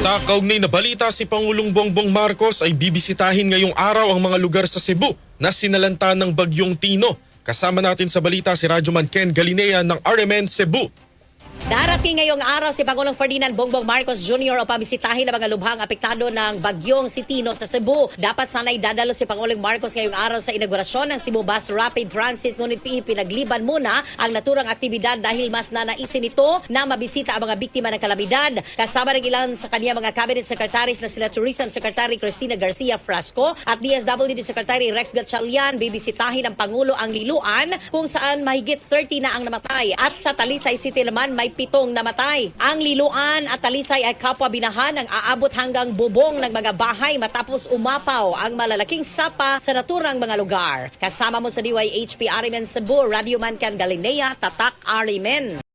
Sa kaugnay na balita, si Pangulong Bongbong Marcos ay bibisitahin ngayong araw ang mga lugar sa Cebu na sinalanta ng bagyong Tino. Kasama natin sa balita si Radyoman Ken Galinea ng RMN Cebu. Darating ngayong araw si Pangulong Ferdinand Bongbong Marcos Jr. o pamisitahin ang mga lubhang apektado ng bagyong Sitino sa Cebu. Dapat sana'y dadalo si Pangulong Marcos ngayong araw sa inaugurasyon ng Cebu Bus Rapid Transit ngunit pinagliban muna ang naturang aktibidad dahil mas nanaisin ito na mabisita ang mga biktima ng kalamidad. Kasama ng ilan sa kanya mga cabinet secretaries na sila Tourism Secretary Cristina Garcia Frasco at DSWD Secretary Rex Gatchalian bibisitahin ng Pangulo ang Liluan kung saan mahigit 30 na ang namatay at sa Talisay City naman may pitong namatay. Ang Liluan at Talisay ay kapwa binahan ang aabot hanggang bubong ng mga bahay matapos umapaw ang malalaking sapa sa naturang mga lugar. Kasama mo sa DYHP Arimen Cebu, Radio Man Can Galinea, Tatak Arimen.